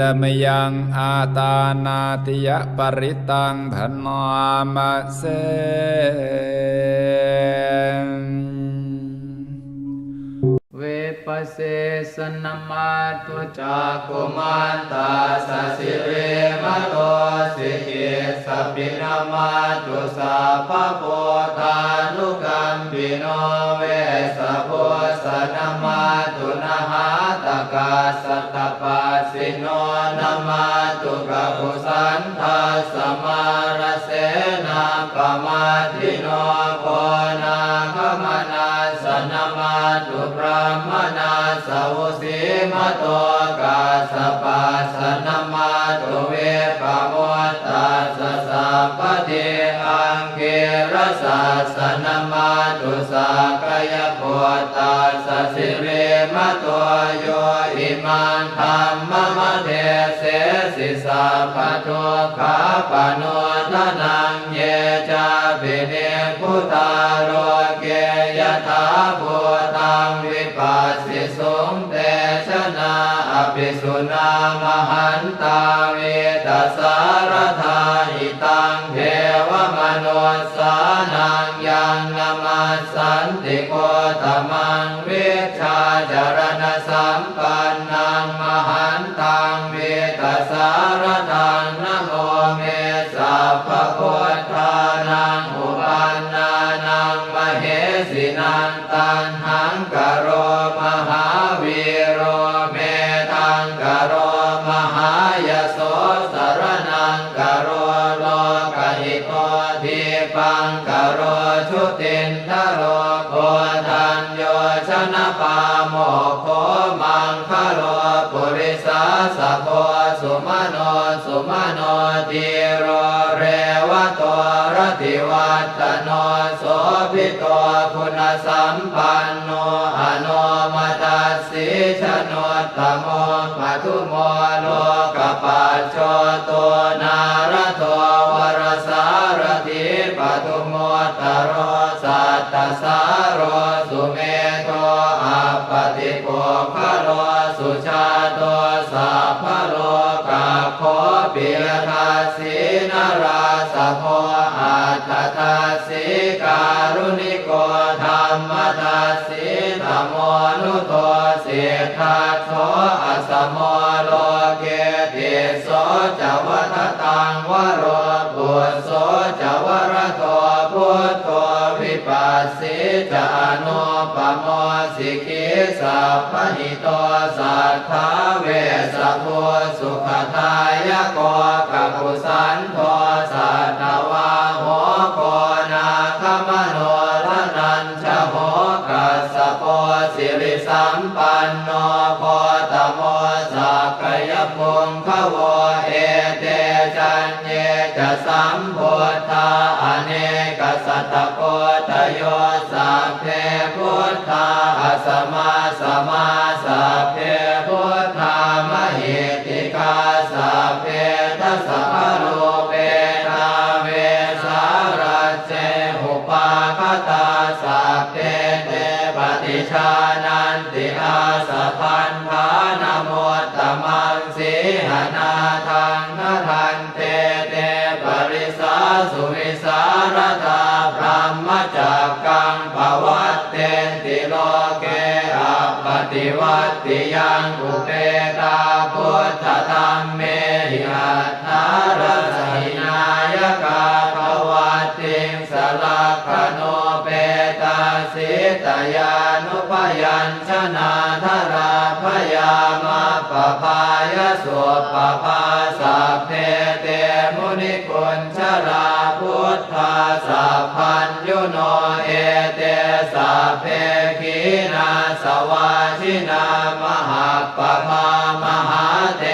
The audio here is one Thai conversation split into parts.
ดมยังอาตานาติยปริตังธนามะเสเวปัสเสสนมาตุจากกุมันตาสสิเรมโตสิกิสปินามาตุสาภโพธา สันทาสมารเสนาปมาทิโนโคนาคมนาสนมาตุพระมนาสวุสีมโต ปะโทขาปะโนทนังเยจาปิเนพุตาโรเกยถาภูตังวิปัสสิสุงเตชนะอภิสุนามหันตาเวตสารธาหิตังเทวมโนสานังยังนามาสันติโกตมังเวชชาจารณสัม สัมปันโนอโนมัตสสิชโนตโมปทุโมโลกปัจโช สิจานุปโมสิกิสัพพหิโตสัทธาเวสะโพสุขทายโกกักุสันโทสัตวาโหโกนาคมโนทนัญชโหกัสสะโพสิริสัมปันโนโพตโมสักกยพุงขโวเอเตจันเยจะสัมโพธาอเนกสัตตโก โยสัพเพพุทธาอัสมาสมาสัพเพพุทธามหิติกาสัพเพทัสสะพะโลเปนาเวสารัจเจหุปาคตาสัพเพเตปฏิชา ติวัตติยังอุเปตาพุทธธรรมเมหิอัตถารสหินายกาภวัติงสลักขโนเปตาสิตยานุปยัญชนะธราพยามาปภายสุปภาสัพเพเตมุนิกุญชรา สัพพัญยุโนเอเตสัพเพขีนาสวาชินามหาปภามหาเต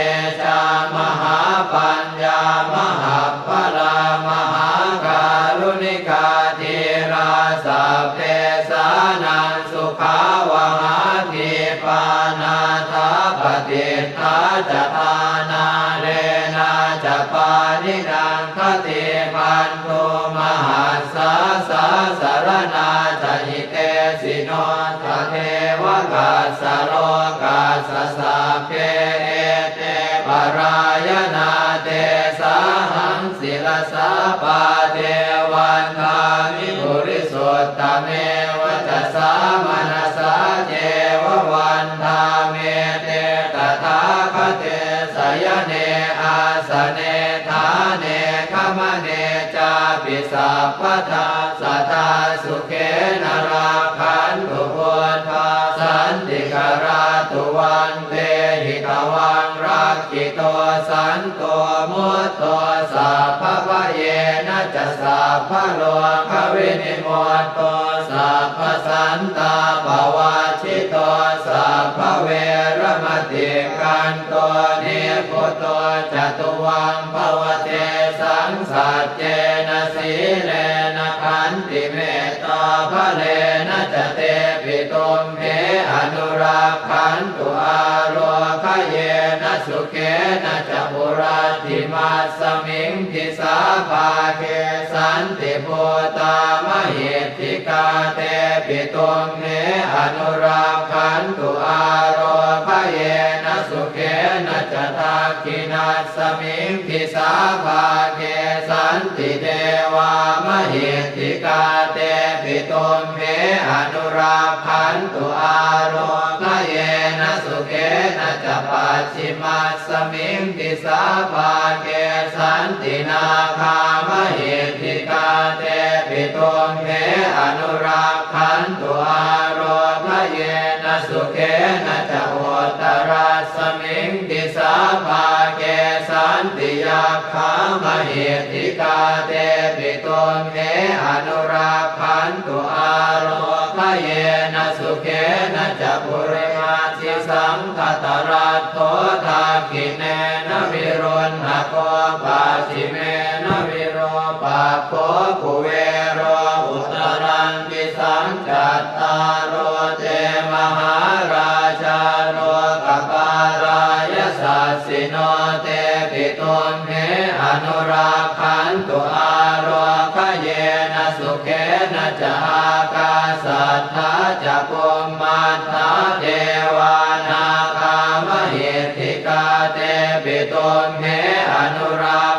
ชามหาปัญญามหาพลามหาการุณิกาธีราสัพเพสานังสุขาวหาทีปานาทาปฏิทาจตานาเลนาจปานิดังคติพันโท สาสารนาจะหิเตสิโนทะเทวกัสสะโลกัสสะเพเอเตปรายนาเตสาหังศิลสาปาเทวันทามิบุริสุทธเมวัจสามนสาเจววันทาเมเตตถาคเตสยเนอาสเนทาเนขมเนจาปิสัพพทา ตโตสัพพสันตาปวาชิโตสัพพเวรมติกันโตนิพุตโตจตุวังภวเตสังสัจเจนะสีเลนะขันติเมตตาภะเลนะจเต ตุมเพอนุราขันตุอาโรคเยนะสุเขนะจะปุราติมาสมิงทิสาภาเคสันติโพตามเหติกาเตปิตุมเพอนุราขันตุอาโรคเยนะสุเขนะจะทาคินาสมิงทิสาภาเคสันติเทวามเหติกาเต ตุมเพอนุราพันตุอารมณเยนะสุเกนะจะปัจฉิมาสมิงติสาภาเกสันตินาคามเหติกาเตปิตุมเพอนุราพันตุอารมณเยนะสุเก ยาคามเหติกาเตปิตุเพอนุราขันตุอาโรคเยนะสุเขนะจะปุริมาทิสังคตรัตโตทาคิเนนะวิรุณหโกปาชิเมนะวิโรปาโคกุเวโรอุตรังกิสังจัตตารโรเตมหา นุราคันตุอารวคเยนะสุเขนะจะอากาสัทธาจะปุมมาทาเทวานาคามเหติกาเตปิตุเมอนุรา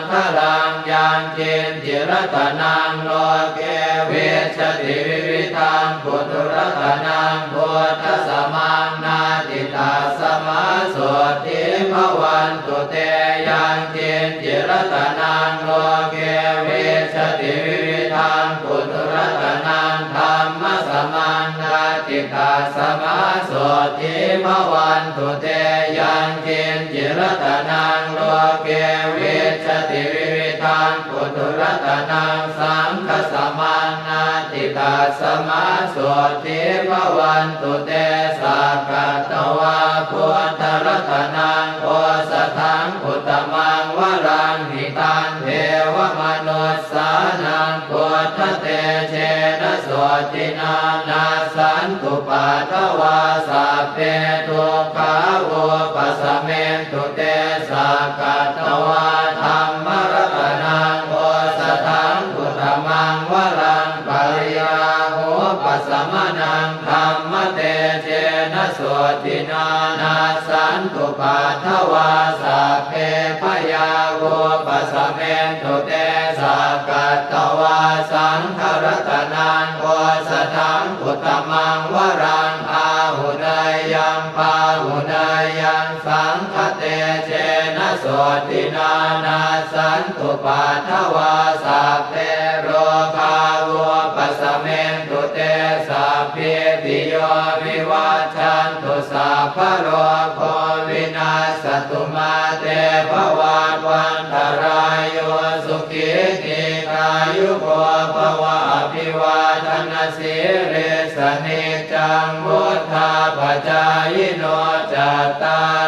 มังคลังยังจินจิรตนังโลเกเวชติวิวิทังปุตุรตนังพุทธสมังนาติตาสมาโสติภวันตุเตยังจินจิรตนังโลเกเวชติวิวิทังปุตุรตนังธรรมสมังนาติตาสมาโสติภวันตุเตยังจินจิรตนังโลเกเว ตุรตนังสังฆสมังนาติตาสมาโสติภวันตุเตสักกตวาพุทธรัตนังโอสถังอุตมังวรังหิตันเทวมนุสสานังพุทธเตเชนะโสตินานาสันตุปัทวาสัพเพทุกขา งวรังปริยาโหปัสมนังธรรมเตเชนะโสตินานาสันตุปัทวาสัพเพพยาโวปัสสะเมนตุเตสักกัตตวาสังคารตนังโอสถังอุตตมังวรังอาหุเนยยังปาหุเนยยังสังคเตเจนะโสตินานาสันตุปัทถวาสัพเพโรคาโวปัสเมนตุเตสัพพิติโยวิวัชันตุสัพพโรโควินาสตุมาเตภวันวันตรายโยสุขีติกายุโกภวะอภิวาทนาสิริสนิจังมุทธาปจายโนจัตตา